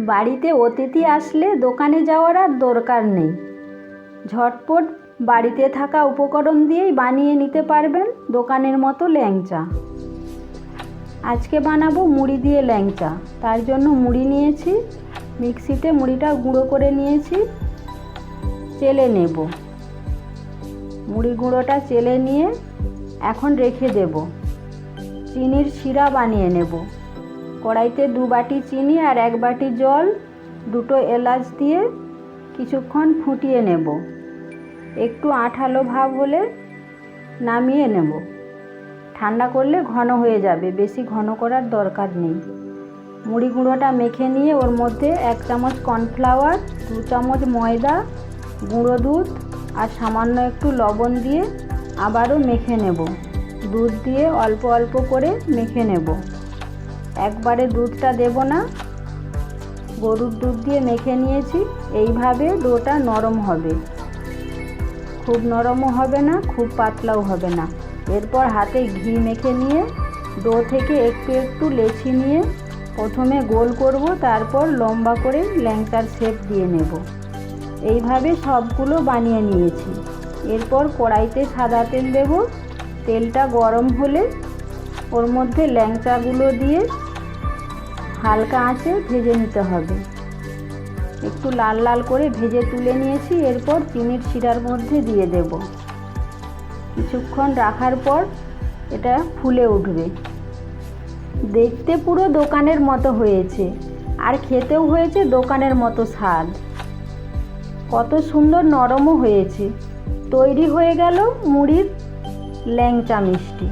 বাড়িতে অতিথি আসলে দোকানে যাওয়ার আর দরকার নেই। ঝটপট বাড়িতে থাকা উপকরণ দিয়েই বানিয়ে নিতে পারবেন দোকানের মতো ল্যাংচা। আজকে বানাবো মুড়ি দিয়ে ল্যাংচা। তার জন্য মুড়ি নিয়েছি, মিক্সিতে মুড়িটা গুঁড়ো করে নিয়েছি, চেলে নেব। মুড়ি গুঁড়োটা চেলে নিয়ে এখন রেখে দেব। চিনির শিরা বানিয়ে নেব। কড়াইতে দু বাটি চিনি আর এক বাটি জল, দুটো এলাচ দিয়ে কিছুক্ষণ ফুটিয়ে নেব। একটু আঠালো ভাব হলে নামিয়ে নেব। ঠান্ডা করলে ঘন হয়ে যাবে, বেশি ঘন করার দরকার নেই। মুড়ি গুঁড়োটা মেখে নিয়ে ওর মধ্যে এক চামচ কর্নফ্লাওয়ার, দু চামচ ময়দা, গুঁড়ো দুধ আর সামান্য একটু লবণ দিয়ে আবারও মেখে নেব। দুধ দিয়ে অল্প অল্প করে মেখে নেব। একবারে দুধটা দেব না। গরুর দুধ দিয়ে মেখে নিয়েছি। এইভাবে ডোটা নরম হবে। খুব নরমও হবে না, খুব পাতলাও হবে না। এরপর হাতে ঘি মেখে নিয়ে, ডো থেকে একটু একটু লেচি নিয়ে প্রথমে গোল করব, তারপর লম্বা করে ল্যাংচার শেপ দিয়ে নেব। এইভাবে সবগুলো বানিয়ে নিয়েছি। এরপর কড়াইতে সাদা তেল দেব। তেলটা গরম হলে ওর মধ্যে ল্যাংচাগুলো দিয়ে হালকা আঁচে ভেজে নিতে হবে। একটু লাল লাল করে ভেজে তুলে নিয়েছি, এরপর চিনির শিরার মধ্যে দিয়ে দেব। কিছুক্ষণ রাখার পর এটা ফুলে উঠবে। দেখতে পুরো দোকানের মতো হয়েছে, আর খেতেও হয়েছে দোকানের মতো স্বাদ। কত সুন্দর নরমও হয়েছে। তৈরি হয়ে গেল মুড়ির ল্যাংচা মিষ্টি।